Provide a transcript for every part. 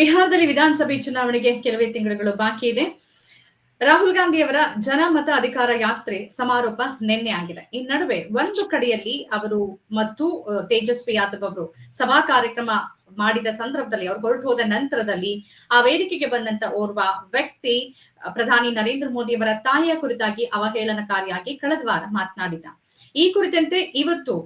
ಬಿಹಾರದಲ್ಲಿ ವಿಧಾನಸಭೆ ಚುನಾವಣೆಗೆ ಕೆಲವೇ ತಿಂಗಳುಗಳು ಬಾಕಿ ಇದೆ. ರಾಹುಲ್ ಗಾಂಧಿಯವರ ಜನಮತ ಅಧಿಕಾರ ಯಾತ್ರೆ ಸಮಾರೋಪ ನಿನ್ನೆ ಆಗಿದೆ. ಈ ನಡುವೆ ಒಂದು ಕಡೆಯಲ್ಲಿ ಅವರು ಮತ್ತು ತೇಜಸ್ವಿ ಯಾದವ್ ಅವರು ಸಭಾ ಕಾರ್ಯಕ್ರಮ ಮಾಡಿದ ಸಂದರ್ಭದಲ್ಲಿ ಅವರು ಹೊರಟು ಹೋದ ನಂತರದಲ್ಲಿ ಆ ವೇದಿಕೆಗೆ ಬಂದಂತ ಓರ್ವ ವ್ಯಕ್ತಿ ಪ್ರಧಾನಿ ನರೇಂದ್ರ ಮೋದಿ ಅವರ ತಾಯಿಯ ಕುರಿತಾಗಿ ಅವಹೇಳನಕಾರಿಯಾಗಿ ಕಳೆದ ವಾರ ಮಾತನಾಡಿದ ಈ ಕುರಿತಂತೆ ಇವತ್ತು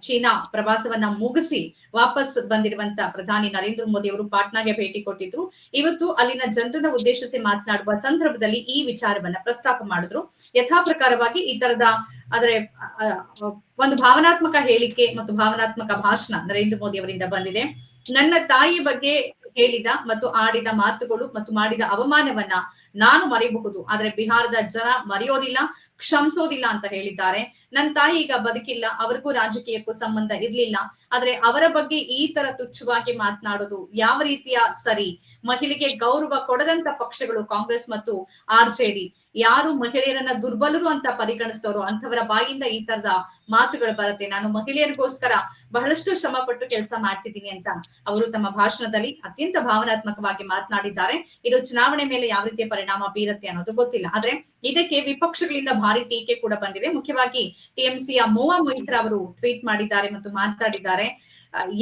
ಚೀನಾ ಪ್ರವಾಸವನ್ನ ಮುಗಿಸಿ ವಾಪಸ್ ಬಂದಿರುವಂತ ಪ್ರಧಾನಿ ನರೇಂದ್ರ ಮೋದಿ ಅವರು ಪಾಟ್ನಾಗೆ ಭೇಟಿ ಕೊಟ್ಟಿದ್ರು. ಇವತ್ತು ಅಲ್ಲಿನ ಜನರನ್ನ ಉದ್ದೇಶಿಸಿ ಮಾತನಾಡುವ ಸಂದರ್ಭದಲ್ಲಿ ಈ ವಿಚಾರವನ್ನ ಪ್ರಸ್ತಾಪ ಮಾಡಿದ್ರು. ಯಥಾ ಪ್ರಕಾರವಾಗಿ ಈ ತರದ ಅಹ್, ಒಂದು ಭಾವನಾತ್ಮಕ ಹೇಳಿಕೆ ಮತ್ತು ಭಾವನಾತ್ಮಕ ಭಾಷಣ ನರೇಂದ್ರ ಮೋದಿ ಅವರಿಂದ ಬಂದಿದೆ. ನನ್ನ ತಾಯಿ ಬಗ್ಗೆ ಹೇಳಿದ ಮತ್ತು ಆಡಿದ ಮಾತುಗಳು ಮತ್ತು ಮಾಡಿದ ಅವಮಾನವನ್ನ ನಾನು ಮರೆಯಬಹುದು ಆದ್ರೆ ಬಿಹಾರದ ಜನ ಮರೆಯೋದಿಲ್ಲ. ಕ್ಷಮಿಸೋದಿಲ್ಲ ಅಂತ ಹೇಳಿದ್ದಾರೆ. ನನ್ನ ತಾಯಿ ಈಗ ಬದುಕಿಲ್ಲ, ಅವ್ರಿಗೂ ರಾಜಕೀಯಕ್ಕೂ ಸಂಬಂಧ ಇರ್ಲಿಲ್ಲ. ಆದ್ರೆ ಅವರ ಬಗ್ಗೆ ಈ ತರ ತುಚ್ಛವಾಗಿ ಮಾತನಾಡೋದು ಯಾವ ರೀತಿಯ ಸರಿ? ಮಹಿಳೆಗೆ ಗೌರವ ಕೊಡದಂತ ಪಕ್ಷಗಳು ಕಾಂಗ್ರೆಸ್ ಮತ್ತು ಆರ್ ಜೆಡಿ ಯಾರು ಮಹಿಳೆಯರನ್ನ ದುರ್ಬಲರು ಅಂತ ಪರಿಗಣಿಸ್ತವ್ರೋ ಅಂತವರ ಬಾಯಿಂದ ಈ ತರದ ಮಾತುಗಳು ಬರುತ್ತೆ. ನಾನು ಮಹಿಳೆಯರಿಗೋಸ್ಕರ ಬಹಳಷ್ಟು ಶ್ರಮ ಪಟ್ಟು ಕೆಲಸ ಮಾಡ್ತಿದ್ದೀನಿ ಅಂತ ಅವರು ತಮ್ಮ ಭಾಷಣದಲ್ಲಿ ಅತ್ಯಂತ ಭಾವನಾತ್ಮಕವಾಗಿ ಮಾತನಾಡಿದ್ದಾರೆ. ಇದು ಚುನಾವಣೆ ಮೇಲೆ ಯಾವ ರೀತಿಯ ಪರಿಣಾಮ ಬೀರುತ್ತೆ ಅನ್ನೋದು ಗೊತ್ತಿಲ್ಲ. ಆದ್ರೆ ಇದಕ್ಕೆ ವಿಪಕ್ಷಗಳಿಂದ ಭಾರಿ ಟೀಕೆ ಕೂಡ ಬಂದಿದೆ. ಮುಖ್ಯವಾಗಿ ಟಿಎಂಸಿಯ ಮೋವಾ ಮೊಹಿತ್ರ ಅವರು ಟ್ವೀಟ್ ಮಾಡಿದ್ದಾರೆ ಮತ್ತು ಮಾತಾಡಿದ್ದಾರೆ.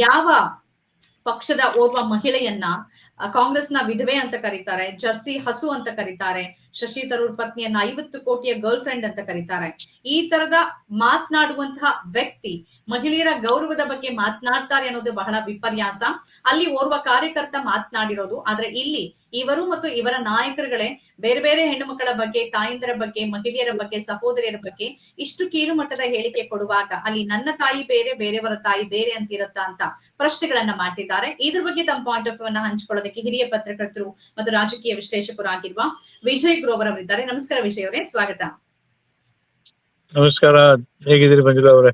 ಯಾವ ಪಕ್ಷದ ಓರ್ವ ಮಹಿಳೆಯನ್ನ ಆ, ಕಾಂಗ್ರೆಸ್ನ ವಿಧವೆ ಅಂತ ಕರೀತಾರೆ ಜರ್ಸಿ ಹಸು ಅಂತ ಕರೀತಾರೆ ಶಶಿ ತರೂರ್ ಪತ್ನಿಯನ್ನ ಐವತ್ತು ಕೋಟಿಯ ಗರ್ಲ್ ಫ್ರೆಂಡ್ ಅಂತ ಕರೀತಾರೆ. ಈ ತರದ ಮಾತನಾಡುವಂತಹ ವ್ಯಕ್ತಿ ಮಹಿಳೆಯರ ಗೌರವದ ಬಗ್ಗೆ ಮಾತನಾಡ್ತಾರೆ ಅನ್ನೋದು ಬಹಳ ವಿಪರ್ಯಾಸ. ಅಲ್ಲಿ ಓರ್ವ ಕಾರ್ಯಕರ್ತ ಮಾತನಾಡಿರೋದು ಆದ್ರೆ ಇಲ್ಲಿ ಇವರು ಮತ್ತು ಇವರ ನಾಯಕರುಗಳೇ ಬೇರೆ ಬೇರೆ ಹೆಣ್ಣು ಮಕ್ಕಳ ಬಗ್ಗೆ ತಾಯಂದರ ಬಗ್ಗೆ ಮಹಿಳೆಯರ ಬಗ್ಗೆ ಸಹೋದರಿಯರ ಬಗ್ಗೆ ಇಷ್ಟು ಕೀಳು ಮಟ್ಟದ ಹೇಳಿಕೆ ಕೊಡುವಾಗ ಅಲ್ಲಿ ನನ್ನ ತಾಯಿ ಬೇರೆ ಬೇರೆಯವರ ತಾಯಿ ಬೇರೆ ಅಂತ ಇರುತ್ತಾ ಅಂತ ಪ್ರಶ್ನೆಗಳನ್ನ ಮಾಡ್ತಿದ್ದಾರೆ. ಇದ್ರ ಬಗ್ಗೆ ತಮ್ಮ ಪಾಯಿಂಟ್ ಆಫ್ ವ್ಯೂ ಅನ್ನ ಹಂಚ್ಕೊಳ್ಳೋದಕ್ಕೆ ಹಿರಿಯ ಪತ್ರಕರ್ತರು ಮತ್ತು ರಾಜಕೀಯ ವಿಶ್ಲೇಷಕರು ಆಗಿರುವ ವಿಜಯ್ ಗ್ರೋವರ್ ಅವರಿದ್ದಾರೆ ನಮಸ್ಕಾರ ವಿಜಯ್ ಅವರೇ ಸ್ವಾಗತ. ನಮಸ್ಕಾರ ಹೇಗಿದ್ದೀರಿ ಮಂಜುಳಾ ಅವರೇ?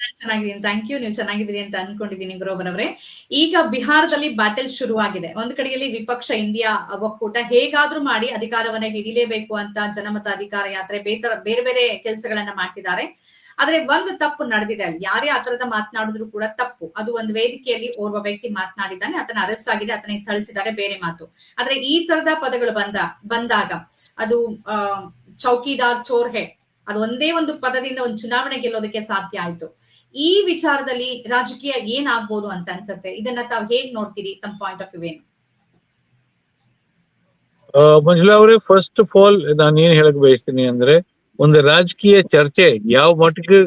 ನಾನ್ ಚೆನ್ನಾಗಿದ್ದೀನಿ ಥ್ಯಾಂಕ್ ಯು ನೀವು ಚೆನ್ನಾಗಿದ್ದೀರಿ ಅಂತ ಅನ್ಕೊಂಡಿದ್ದೀನಿ ಅವರೇ. ಈಗ ಬಿಹಾರದಲ್ಲಿ ಬ್ಯಾಟಲ್ ಶುರುವಾಗಿದೆ. ಒಂದ್ ಕಡೆಯಲ್ಲಿ ವಿಪಕ್ಷ ಇಂಡಿಯಾ ಒಕ್ಕೂಟ ಹೇಗಾದ್ರೂ ಮಾಡಿ ಅಧಿಕಾರವನ್ನ ಹಿಡಿಲೇಬೇಕು ಅಂತ ಜನಮತ ಅಧಿಕಾರ ಯಾತ್ರೆ ಬೇತರ ಬೇರೆ ಬೇರೆ ಕೆಲಸಗಳನ್ನ ಮಾಡ್ತಿದ್ದಾರೆ. ಆದ್ರೆ ಒಂದು ತಪ್ಪು ನಡೆದಿದೆ ಅಲ್ಲಿ. ಯಾರೇ ಆ ತರದ ಮಾತನಾಡಿದ್ರು ಕೂಡ ತಪ್ಪು. ಅದು ಒಂದು ವೇದಿಕೆಯಲ್ಲಿ ಓರ್ವ ವ್ಯಕ್ತಿ ಮಾತನಾಡಿದ್ದಾನೆ, ಆತನ ಅರೆಸ್ಟ್ ಆಗಿದೆ ಆತನಿಗೆ ಥಳಿಸಿದ್ದಾರೆ, ಬೇರೆ ಮಾತು. ಆದ್ರೆ ಈ ತರದ ಪದಗಳು ಬಂದ, ಬಂದಾಗ ಅದು ಚೌಕಿದಾರ್ ಚೋರ್ ಹೇ ಅದು ಒಂದೇ ಒಂದು ಪದದಿಂದ ಒಂದು ಚುನಾವಣೆ ಗೆಲ್ಲೋದಕ್ಕೆ ಸಾಧ್ಯ ಆಯ್ತು. ಈ ವಿಚಾರದಲ್ಲಿ ರಾಜಕೀಯ ಏನಾಗ್ಬೋದು ಅಂತ ಅನ್ಸುತ್ತೆ? ಇದನ್ನ ತಾವ್ ಹೇಗ್ ನೋಡ್ತೀರಿ? ತಮ್ಮ ಪಾಯಿಂಟ್ ಆಫ್ ವ್ಯೂ ಏನು? ಮಂಜುಳಾ ಅವರೇ ಫಸ್ಟ್ ಆಫ್ ಆಲ್ ನಾನು ಏನ್ ಹೇಳಕ್ ಬಯಸ್ತೀನಿ ಅಂದ್ರೆ ಒಂದು ರಾಜಕೀಯ ಚರ್ಚೆ ಯಾವ ಮಟ್ಟಿಗೆ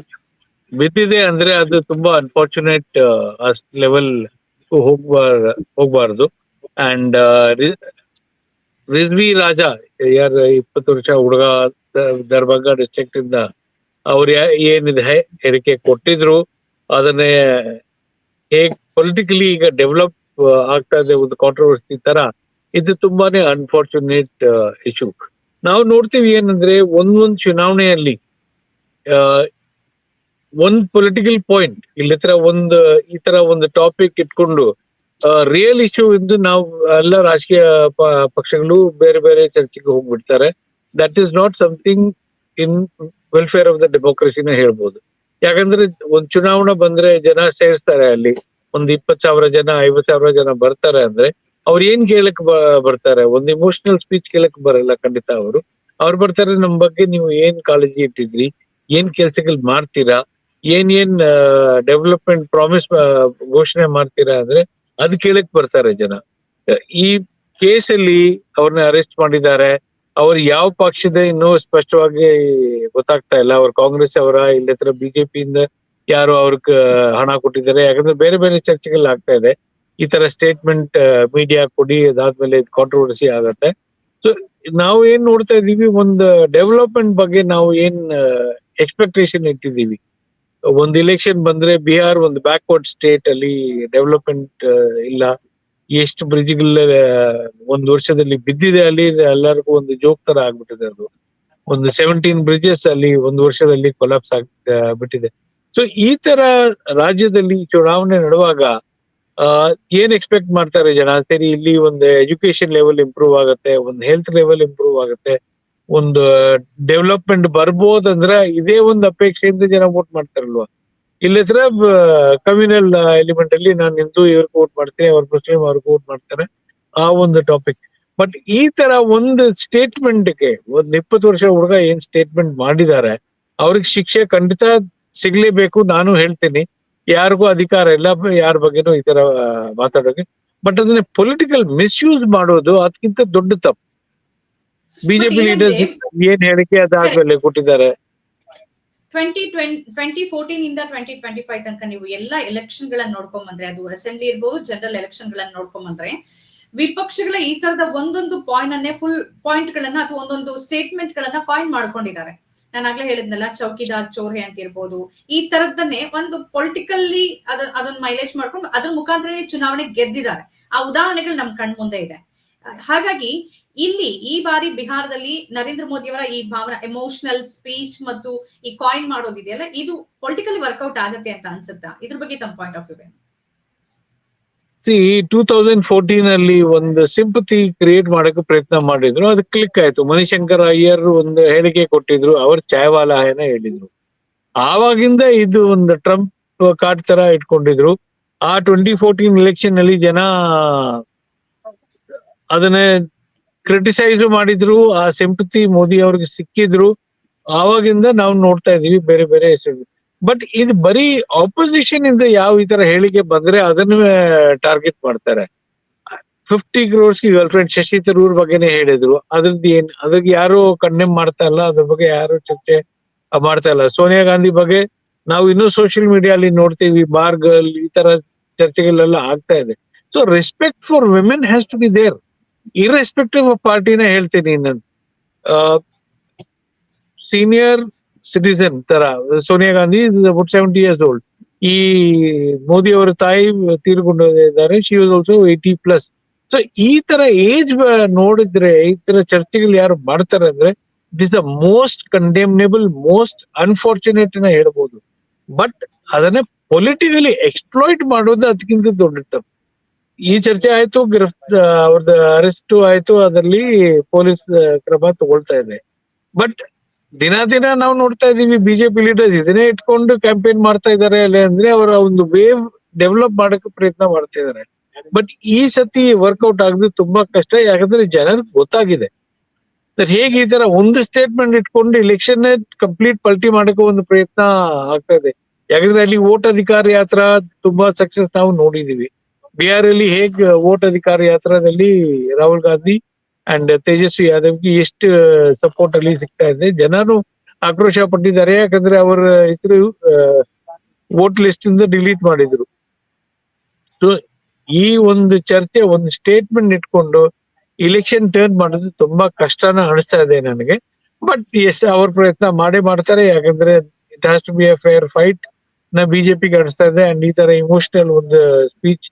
ಬಿದ್ದಿದೆ ಅಂದ್ರೆ ಅದು ತುಂಬಾ ಅನ್ಫಾರ್ಚುನೇಟ್ ಲೆವೆಲ್ ಹೋಗ್ಬಾರ ಹೋಗ್ಬಾರ್ದು. ಅಂಡ್ ರಿಜ್ವಿ ರಾಜ, ಯಾರ ಇಪ್ಪತ್ತು ವರ್ಷ ಹುಡುಗ, ದರ್ಭಂಗ ಡಿಸ್ಟ್ರಿಕ್ಟ್ ಇಂದ ಅವ್ರು ಏನಿದೆ ಹೇಳಿಕೆ ಕೊಟ್ಟಿದ್ರು. ಅದನ್ನೇ ಹೇಗ್ ಪೊಲಿಟಿಕಲಿ ಈಗ ಡೆವಲಪ್ ಆಗ್ತಾ ಇದೆ ಒಂದು ಕಾಂಟ್ರವರ್ಸಿ ತರ, ಇದು ತುಂಬಾನೇ ಅನ್ಫಾರ್ಚುನೇಟ್ ಇಶ್ಯೂ ನಾವು ನೋಡ್ತೀವಿ ಏನಂದ್ರೆ ಒಂದೊಂದು ಚುನಾವಣೆಯಲ್ಲಿ ಒಂದ್ ಪೊಲಿಟಿಕಲ್ ಪಾಯಿಂಟ್ ಇಲ್ಲಿ ತರ ಒಂದು, ಈ ತರ ಒಂದು ಟಾಪಿಕ್ ಇಟ್ಕೊಂಡು ರಿಯಲ್ ಇಶ್ಯೂ ಎಂದು ನಾವು ಎಲ್ಲ ರಾಜಕೀಯ ಪಕ್ಷಗಳು ಬೇರೆ ಬೇರೆ ಚರ್ಚೆಗೆ ಹೋಗ್ಬಿಡ್ತಾರೆ. That is not something in welfare of the ಡೆಮೋಕ್ರಸಿನ ಹೇಳ್ಬೋದು. ಯಾಕಂದ್ರೆ ಒಂದ್ ಚುನಾವಣೆ ಬಂದ್ರೆ ಜನ ಸೇರಿಸ್ತಾರೆ ಅಲ್ಲಿ. ಒಂದ್ ಇಪ್ಪತ್ ಸಾವಿರ ಜನ ಐವತ್ ಸಾವಿರ ಜನ ಬರ್ತಾರೆ ಅಂದ್ರೆ ಅವ್ರು ಏನ್ ಕೇಳಕ್ ಬರ್ತಾರೆ? ಒಂದ್ ಇಮೋಷನಲ್ ಸ್ಪೀಚ್ ಕೇಳಕ್ ಬರಲ್ಲ ಖಂಡಿತ ಅವರು. ಅವ್ರು ಬರ್ತಾರೆ, ನಮ್ ಬಗ್ಗೆ ನೀವು ಏನ್ ಕಾಳಜಿ ಇಟ್ಟಿದ್ರಿ? ಏನ್ ಕೆಲ್ಸಗಳು ಮಾಡ್ತೀರಾ? ಏನ್ ಏನ್ ಡೆವಲಪ್ಮೆಂಟ್ ಪ್ರಾಮಿಸ್ ಘೋಷಣೆ ಮಾಡ್ತೀರಾ? ಅಂದ್ರೆ ಅದ್ ಕೇಳಕ್ ಬರ್ತಾರೆ ಜನ. ಈ ಕೇಸಲ್ಲಿ ಅವ್ರನ್ನ ಅರೆಸ್ಟ್ ಮಾಡಿದ್ದಾರೆ. ಅವ್ರು ಯಾವ ಪಕ್ಷದ ಇನ್ನೂ ಸ್ಪಷ್ಟವಾಗಿ ಗೊತ್ತಾಗ್ತಾ ಇಲ್ಲ. ಅವ್ರ ಕಾಂಗ್ರೆಸ್ ಅವರ ಇಲ್ಲತ್ರ ಬಿಜೆಪಿಯಿಂದ ಯಾರು ಅವ್ರಿಗೆ ಹಣ ಕೊಟ್ಟಿದ್ದಾರೆ. ಯಾಕಂದ್ರೆ ಬೇರೆ ಬೇರೆ ಚರ್ಚೆಗಳು ಆಗ್ತಾ ಇದೆ. ಈ ತರ ಸ್ಟೇಟ್ಮೆಂಟ್ ಮೀಡಿಯಾ ಕೊಡಿ ಅದಾದ್ಮೇಲೆ ಕಾಂಟ್ರವರ್ಸಿ ಆಗತ್ತೆ. ಸೊ ನಾವು ಏನ್ ನೋಡ್ತಾ ಇದೀವಿ ಒಂದು ಡೆವಲಪ್ಮೆಂಟ್ ಬಗ್ಗೆ ನಾವು ಏನ್ ಎಕ್ಸ್ಪೆಕ್ಟೇಷನ್ ಇಟ್ಟಿದೀವಿ ಒಂದು ಇಲೆಕ್ಷನ್ ಬಂದ್ರೆ ಬಿಹಾರ್ ಒಂದು ಬ್ಯಾಕ್ವರ್ಡ್ ಸ್ಟೇಟ್ ಅಲ್ಲಿ ಡೆವಲಪ್ಮೆಂಟ್ ಇಲ್ಲ. ಎಷ್ಟು ಬ್ರಿಜ್ಗಳ ಒಂದು ವರ್ಷದಲ್ಲಿ ಬಿದ್ದಿದೆ ಅಲ್ಲಿ ಎಲ್ಲರಿಗೂ ಒಂದು ಜೋಕ್ ತರ ಆಗ್ಬಿಟ್ಟಿದೆ ಅದು. ಒಂದು ಸೆವೆಂಟೀನ್ ಬ್ರಿಡ್ಜಸ್ ಅಲ್ಲಿ ಒಂದು ವರ್ಷದಲ್ಲಿ ಕೊಲಾಪ್ಸ್ ಆಗ್ ಬಿಟ್ಟಿದೆ ಸೊ ಈ ತರ ರಾಜ್ಯದಲ್ಲಿ ಚುನಾವಣೆ ನಡೆಯುವಾಗ ಆ, ಏನ್ ಎಕ್ಸ್ಪೆಕ್ಟ್ ಮಾಡ್ತಾರೆ ಜನ? ಸರಿ, ಇಲ್ಲಿ ಒಂದು ಎಜುಕೇಶನ್ ಲೆವೆಲ್ ಇಂಪ್ರೂವ್ ಆಗುತ್ತೆ, ಒಂದು ಹೆಲ್ತ್ ಲೆವೆಲ್ ಇಂಪ್ರೂವ್ ಆಗುತ್ತೆ, ಒಂದು ಡೆವಲಪ್ಮೆಂಟ್ ಬರ್ಬೋದಂದ್ರೆ ಇದೇ ಒಂದು ಅಪೇಕ್ಷೆಯಿಂದ ಜನ ವೋಟ್ ಮಾಡ್ತಾರಲ್ವಾ? ಇಲ್ಲ ಹತ್ರ ಕಮ್ಯುನಲ್ ಎಲಿಮೆಂಟ್ ಅಲ್ಲಿ ನಾನು ಹಿಂದೂ ಇವ್ರಿಗೆ ವೋಟ್ ಮಾಡ್ತೀನಿ, ಅವ್ರ ಮುಸ್ಲಿಂ ಅವ್ರಿಗೆ ವೋಟ್ ಮಾಡ್ತಾರೆ, ಆ ಒಂದು ಟಾಪಿಕ್ ಬಟ್ ಈ ತರ ಒಂದು ಸ್ಟೇಟ್ಮೆಂಟ್ಗೆ ಒಂದ್ ಇಪ್ಪತ್ತು ವರ್ಷ ಹುಡುಗ ಏನ್ ಸ್ಟೇಟ್ಮೆಂಟ್ ಮಾಡಿದ್ದಾರೆ ಅವ್ರಿಗೆ ಶಿಕ್ಷೆ ಖಂಡಿತ ಸಿಗ್ಲೇಬೇಕು, ನಾನು ಹೇಳ್ತೀನಿ. ಯಾರಿಗೂ ಅಧಿಕಾರ ಇಲ್ಲ ಯಾರ ಬಗ್ಗೆನೂ ಈ ತರ ಮಾತಾಡೋಕೆ. ಬಟ್ ಅದನ್ನ ಪೊಲಿಟಿಕಲ್ ಮಿಸ್ಯೂಸ್ ಮಾಡೋದು ಅದಕ್ಕಿಂತ ದೊಡ್ಡ ತಪ್ಪು. ಬಿಜೆಪಿ ಲೀಡರ್ಸ್ ಏನ್ ಹೇಳಿಕೆ ಅದಾದ್ಮೇಲೆ ಕೊಟ್ಟಿದ್ದಾರೆ? ಟ್ವೆಂಟಿ ಟ್ವೆಂಟಿ ಫೋರ್ಟೀನ್ ಇಂದ ಟ್ವೆಂಟಿ ಟ್ವೆಂಟಿ ಫೈವ್ ತನಕ ನೀವು ಎಲ್ಲಾ ಎಲೆಕ್ಷನ್ ಗಳನ್ನ ನೋಡ್ಕೊಂಡ್ ಬಂದ್ರೆ ಅದು ಅಸೆಂಬ್ಲಿ ಇರ್ಬೋದು ಜನರಲ್ ಎಲೆಕ್ಷನ್ ಗಳನ್ನ ನೋಡ್ಕೊಂಡ್ ಬಂದ್ರೆ ವಿಪಕ್ಷಗಳ ಈ ತರದ ಒಂದೊಂದು ಪಾಯಿಂಟ್ ಅನ್ನೇ ಫುಲ್ ಪಾಯಿಂಟ್ ಗಳನ್ನ ಅಥವಾ ಒಂದೊಂದು ಸ್ಟೇಟ್ಮೆಂಟ್ ಗಳನ್ನ ಕಾಯಿನ್ ಮಾಡ್ಕೊಂಡಿದ್ದಾರೆ. ನಾನು ಆಗ್ಲೇ ಹೇಳಿದ್ನಲ್ಲ, ಚೌಕಿದಾರ್ ಚೋರೆ ಅಂತ ಇರ್ಬೋದು. ಈ ತರದ್ದನ್ನೇ ಒಂದು ಪೊಲಿಟಿಕಲ್ಲಿ ಅದನ್ನ ಅದನ್ನ ಮೈಲೇಜ್ ಮಾಡ್ಕೊಂಡು ಅದ್ರ ಮುಖಾಂತರ ಚುನಾವಣೆ ಗೆದ್ದಿದ್ದಾರೆ. ಆ ಉದಾಹರಣೆಗಳು ನಮ್ ಕಣ್ ಮುಂದೆ ಇದೆ. ಹಾಗಾಗಿ ಇಲ್ಲಿ ಈ ಬಾರಿ ಬಿಹಾರದಲ್ಲಿ ನರೇಂದ್ರ ಮೋದಿ ಅವರ ಈ ಭಾವನಾ ಎಮೋಷನಲ್ ಸ್ಪೀಚ್ ಮತ್ತು ಈ ಕಾಯಿನ್ ಮಾಡೋದಿದೆಯಲ್ಲ, ಇದು ಪೊಲಿಟಿಕಲಿ ವರ್ಕೌಟ್ ಆಗತ್ತೆ ಅಂತ ಅನ್ಸುತ್ತಾ? ಇದ್ರ ಬಗ್ಗೆ ತಮ್ಮ point of view see two thousand fourteen ಅಲ್ಲಿ ಒಂದು ಸಿಂಪತಿ ಕ್ರಿಯೇಟ್ ಮಾಡಕ್ಕೆ ಪ್ರಯತ್ನ ಮಾಡಿದ್ರು. ಅದು ಕ್ಲಿಕ್ ಆಯ್ತು. ಮಣಿಶಂಕರ್ ಅಯ್ಯರ್ ಒಂದು ಹೇಳಿಕೆ ಕೊಟ್ಟಿದ್ರು. ಅವ್ರ ಚಾಯವಾಲಾಯನ ಹೇಳಿದ್ರು. ಆವಾಗಿಂದ ಇದು ಒಂದು ಟ್ರಂಪ್ ಕಾರ್ಡ್ ತರ ಇಟ್ಕೊಂಡಿದ್ರು. ಆ ಟ್ವೆಂಟಿ ಫೋರ್ಟೀನ್ ಎಲೆಕ್ಷನ್ ಅಲ್ಲಿ ಜನ ಅದನ್ನ ಕ್ರಿಟಿಸೈಸ್ ಮಾಡಿದ್ರು. ಆ ಸಿಂಪತಿ ಮೋದಿ ಅವ್ರಿಗೆ ಸಿಕ್ಕಿದ್ರು. ಆವಾಗಿಂದ ನಾವು ನೋಡ್ತಾ ಇದೀವಿ ಬೇರೆ ಬೇರೆ ಹೆಸರು. ಬಟ್ ಇದು ಬರೀ ಆಪೋಸಿಷನ್ ಇಂದ ಯಾವ ಈ ತರ ಹೇಳಿಕೆ ಬಂದ್ರೆ ಅದನ್ನ ಟಾರ್ಗೆಟ್ ಮಾಡ್ತಾರೆ. Fifty crores girl friend Shashi Tharoor ಬಗ್ಗೆನೇ ಹೇಳಿದ್ರು. ಅದ್ರದ್ದು ಏನ್ ಅದಕ್ಕೆ ಯಾರು ಕಂಡೆಮ್ ಮಾಡ್ತಾ ಇಲ್ಲ, ಅದ್ರ ಬಗ್ಗೆ ಯಾರು ಚರ್ಚೆ ಮಾಡ್ತಾ ಇಲ್ಲ. ಸೋನಿಯಾ ಗಾಂಧಿ ಬಗ್ಗೆ ನಾವು ಇನ್ನೂ ಸೋಷಿಯಲ್ ಅಲ್ಲಿ ನೋಡ್ತೀವಿ, ಬಾರ್ ಗರ್ಲ್ ಈ ತರ ಚರ್ಚೆಗಳೆಲ್ಲ ಆಗ್ತಾ ಇದೆ. So respect for women has to be there irrespective of ಪಾರ್ಟಿನ ಹೇಳ್ತೀನಿ ನಾನು. ಸೀನಿಯರ್ ಸಿಟಿಸನ್ ತರ, Sonia Gandhi about seventy years old ಈ ಮೋದಿ ಅವರ ತಾಯಿ ತೀರ್ಕೊಂಡಿದ್ದಾರೆ she was also eighty plus so ಈ ತರ ಏಜ್ ನೋಡಿದ್ರೆ, ಈ ತರ ಚರ್ಚೆಗಳು ಯಾರು ಮಾಡ್ತಾರೆ ಅಂದ್ರೆ it is the most condemnable most ಅನ್ಫಾರ್ಚುನೇಟ್ನ ಹೇಳ್ಬೋದು. ಬಟ್ ಅದನ್ನ ಪೊಲಿಟಿಕಲಿ ಎಕ್ಸ್ಪ್ಲೋಯ್ಟ್ ಮಾಡೋದು ಅದಕ್ಕಿಂತ ದೊಡ್ಡ ತಪ್ಪು. ಈ ಚರ್ಚೆ ಆಯ್ತು, ಗಿರಫ್ತ ಅವ್ರದ್ದು ಅರೆಸ್ಟ್ ಆಯ್ತು, ಅದರಲ್ಲಿ ಪೊಲೀಸ್ ಕ್ರಮ ತಗೊಳ್ತಾ ಇದೆ. ಬಟ್ ದಿನ ದಿನ ನಾವು ನೋಡ್ತಾ ಇದೀವಿ ಬಿಜೆಪಿ ಲೀಡರ್ಸ್ ಇದನ್ನೇ ಇಟ್ಕೊಂಡು ಕ್ಯಾಂಪೇನ್ ಮಾಡ್ತಾ ಇದ್ದಾರೆ ಅಲ್ಲಿ ಅಂದ್ರೆ ಅವರ ಒಂದು ವೇವ್ ಡೆವಲಪ್ ಮಾಡಕ್ಕೆ ಪ್ರಯತ್ನ ಮಾಡ್ತಾ ಇದ್ದಾರೆ ಬಟ್ ಈ ಸತಿ ವರ್ಕೌಟ್ ಆಗದು ತುಂಬಾ ಕಷ್ಟ, ಯಾಕಂದ್ರೆ ಜನರಿಗೆ ಗೊತ್ತಾಗಿದೆ. ಹೇಗೆ ಈ ತರ ಒಂದು ಸ್ಟೇಟ್ಮೆಂಟ್ ಇಟ್ಕೊಂಡು ಇಲೆಕ್ಷನ್ ಕಂಪ್ಲೀಟ್ ಪಲ್ಟಿ ಮಾಡಕ್ಕೆ ಒಂದು ಪ್ರಯತ್ನ ಆಗ್ತಾ ಇದೆ. ಯಾಕಂದ್ರೆ ಅಲ್ಲಿ ವೋಟ್ ಅಧಿಕಾರ ಯಾತ್ರ ತುಂಬಾ ಸಕ್ಸಸ್ ನಾವು ನೋಡಿದೀವಿ. ಬಿಹಾರ್ ಅಲ್ಲಿ ಹೇಗ್ ವೋಟ್ ಅಧಿಕಾರ ಯಾತ್ರಾದಲ್ಲಿ ರಾಹುಲ್ ಗಾಂಧಿ ಅಂಡ್ ತೇಜಸ್ವಿ ಯಾದವ್ಗೆ ಎಷ್ಟು ಸಪೋರ್ಟ್ ಅಲ್ಲಿ ಸಿಗ್ತಾ ಇದೆ. ಜನರು ಆಕ್ರೋಶ ಪಟ್ಟಿದ್ದಾರೆ. ಯಾಕಂದ್ರೆ ಅವರ ಹೆಸರು ವೋಟ್ ಲಿಸ್ಟ್ ಇಂದ ಡಿಲೀಟ್ ಮಾಡಿದ್ರು. ಸೊ ಈ ಒಂದು ಚರ್ಚೆ, ಒಂದು ಸ್ಟೇಟ್ಮೆಂಟ್ ಇಟ್ಕೊಂಡು ಇಲೆಕ್ಷನ್ ಟರ್ನ್ ಮಾಡೋದು ತುಂಬಾ ಕಷ್ಟನ ಅನಿಸ್ತಾ ಇದೆ ನನಗೆ. ಬಟ್ ಎಸ್ ಅವ್ರ ಪ್ರಯತ್ನ ಮಾಡೇ ಮಾಡ್ತಾರೆ. ಯಾಕಂದ್ರೆ it has to be a fair ಫೈಟ್ನ ಬಿಜೆಪಿಗೆ ಅನಿಸ್ತಾ ಇದೆ. ಅಂಡ್ ಈ ತರ ಇಮೋಷನಲ್ ಒಂದು ಸ್ಪೀಚ್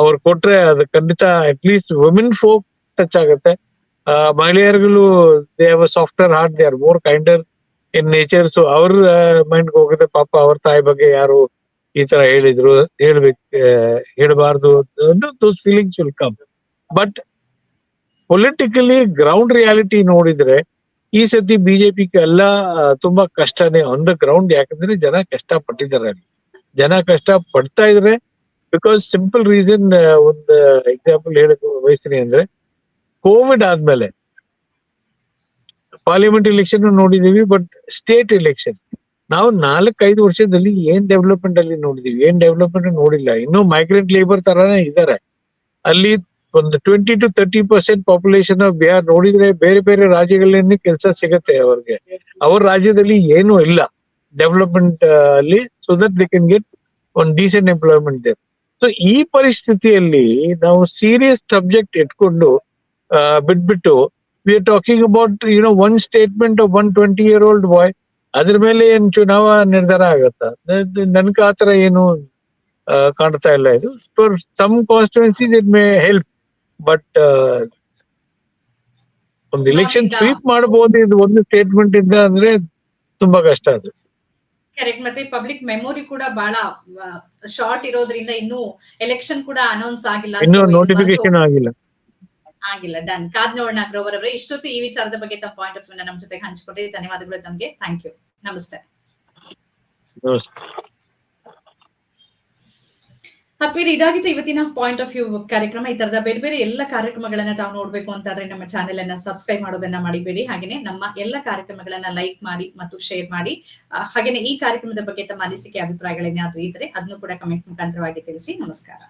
ಅವ್ರು ಕೊಟ್ರೆ ಅದು ಖಂಡಿತ at least women folk touch ಆಗುತ್ತೆ. ಮಹಿಳೆಯರುಗಳು they have software heart they are more kinder in nature so ಅವ್ರ ಮೈಂಡ್ ಹೋಗುತ್ತೆ, ಪಾಪ ಅವ್ರ ತಾಯಿ ಬಗ್ಗೆ ಯಾರು ಈ ತರ ಹೇಳಿದ್ರು, ಹೇಳ್ಬೇಕು ಹೇಳಬಾರ್ದು those feelings will come but politically ground reality ನೋಡಿದ್ರೆ, ಈ ಸತಿ ಬಿಜೆಪಿ ಎಲ್ಲ ತುಂಬಾ ಕಷ್ಟನೇ ಆನ್ ಗ್ರೌಂಡ್ ಯಾಕಂದ್ರೆ ಜನ ಕಷ್ಟ ಪಟ್ಟಿದ್ದಾರೆ ಅಲ್ಲಿ. ಜನ ಕಷ್ಟ ಪಡ್ತಾ ಇದ್ರೆ ಬಿಕಾಸ್ ಸಿಂಪಲ್ ರೀಸನ್ ಒಂದು ಎಕ್ಸಾಂಪಲ್ ಹೇಳಕ್ ಬಯಸ್ತೀನಿ ಅಂದ್ರೆ ಕೋವಿಡ್ ಆದ್ಮೇಲೆ ಪಾರ್ಲಿಮೆಂಟ್ ಇಲೆಕ್ಷನ್ ನೋಡಿದೀವಿ ಬಟ್ ಸ್ಟೇಟ್ ಇಲೆಕ್ಷನ್ ನಾವು ನಾಲ್ಕೈದು ವರ್ಷದಲ್ಲಿ ಏನ್ ಡೆವಲಪ್ಮೆಂಟ್ ಅಲ್ಲಿ ನೋಡಿದೀವಿ, ಏನ್ ಡೆವಲಪ್ಮೆಂಟ್ ನೋಡಿಲ್ಲ. ಇನ್ನು ಮೈಗ್ರೆಂಟ್ ಲೇಬರ್ ತರಾನೇ ಇದ್ದಾರೆ ಅಲ್ಲಿ ಒಂದು twenty to thirty percent population of Bihar ನೋಡಿದ್ರೆ ಬೇರೆ ಬೇರೆ ರಾಜ್ಯಗಳಲ್ಲಿ ಕೆಲಸ ಸಿಗತ್ತೆ ಅವ್ರಿಗೆ. ಅವ್ರ ರಾಜ್ಯದಲ್ಲಿ ಏನೂ ಇಲ್ಲ ಡೆವಲಪ್ಮೆಂಟ್ ಅಲ್ಲಿ so that they can get one decent employment so ಈ ಪರಿಸ್ಥಿತಿಯಲ್ಲಿ ನಾವು ಸೀರಿಯಸ್ ಸಬ್ಜೆಕ್ಟ್ ಇಟ್ಕೊಂಡು ಬಿಟ್ಬಿಟ್ಟು we are talking about you know one statement of one twenty year old boy ಅದ್ರ ಮೇಲೆ ಏನ್ ಚುನಾವ ನಿರ್ಧಾರ ಆಗತ್ತ? ನನ್ಗೆ ಆತರ ಏನು ಕಾಣ್ತಾ ಇಲ್ಲ ಇದು. For some constituencies it may help but ಒಂದು ಇಲೆಕ್ಷನ್ ಸ್ವೀಪ್ ಮಾಡಬಹುದು ಇದು ಒಂದು ಸ್ಟೇಟ್ಮೆಂಟ್ ಇಂದ ಅಂದ್ರೆ ತುಂಬಾ ಕಷ್ಟ ಅದು. ಕರೆಕ್ಟ್ ಮತ್ತೆ ಪಬ್ಲಿಕ್ ಮೆಮೊರಿ ಕೂಡ ಬಹಳ ಶಾರ್ಟ್ ಇರೋದ್ರಿಂದ ಇನ್ನು ಎಲೆಕ್ಷನ್ ಕೂಡ ಅನೌನ್ಸ್ ಆಗಿಲ್ಲ. ಇನ್ನು ನೋಟಿಫಿಕೇಶನ್ ಆಗಿಲ್ಲ. ಆಗಿಲ್ಲ ಡನ್ ಕಾದ್ ನೋಡೋಣ ಗ್ರೋವರ್ ಅವರೇ. ಇಷ್ಟೊತ್ತು ಈ ವಿಚಾರದ ಬಗ್ಗೆ ತಮ್ಮ ಪಾಯಿಂಟ್ ಆಫ್ ವ್ಯೂ ನಮ್ಮ ಜೊತೆ ಹಂಚಿಕೊಟ್ರಿ. ಧನ್ಯವಾದಗಳು ತಮಗೆ. ಥ್ಯಾಂಕ್ ಯು ನಮಸ್ತೆ. ಆತ್ಮೀಯರೇ ಇದಾಗಿತ್ತು ಇವತ್ತಿನ ಪಾಯಿಂಟ್ ಆಫ್ ವ್ಯೂ ಕಾರ್ಯಕ್ರಮ. ಈ ತರದ ಬೇರೆ ಬೇರೆ ಎಲ್ಲ ಕಾರ್ಯಕ್ರಮಗಳನ್ನ ತಾವು ನೋಡ್ಬೇಕು ಅಂತಾದ್ರೆ ನಮ್ಮ ಚಾನೆಲ್ ಅನ್ನ ಸಬ್ಸ್ಕ್ರೈಬ್ ಮಾಡೋದನ್ನ ಮಾಡಿಬೇಡಿ. ಹಾಗೇನೆ ನಮ್ಮ ಎಲ್ಲ ಕಾರ್ಯಕ್ರಮಗಳನ್ನ ಲೈಕ್ ಮಾಡಿ ಮತ್ತು ಶೇರ್ ಮಾಡಿ. ಹಾಗೇನೇ ಹಾಗೇನೆ ಈ ಕಾರ್ಯಕ್ರಮದ ಬಗ್ಗೆ ತಮ್ಮ ಅನಿಸಿಕೆ ಅಭಿಪ್ರಾಯಗಳೇನಾದ್ರೂ ಇದ್ರೆ ಅದನ್ನು ಕೂಡ ಕಮೆಂಟ್ ಮುಖಾಂತರವಾಗಿ ತಿಳಿಸಿ. ನಮಸ್ಕಾರ.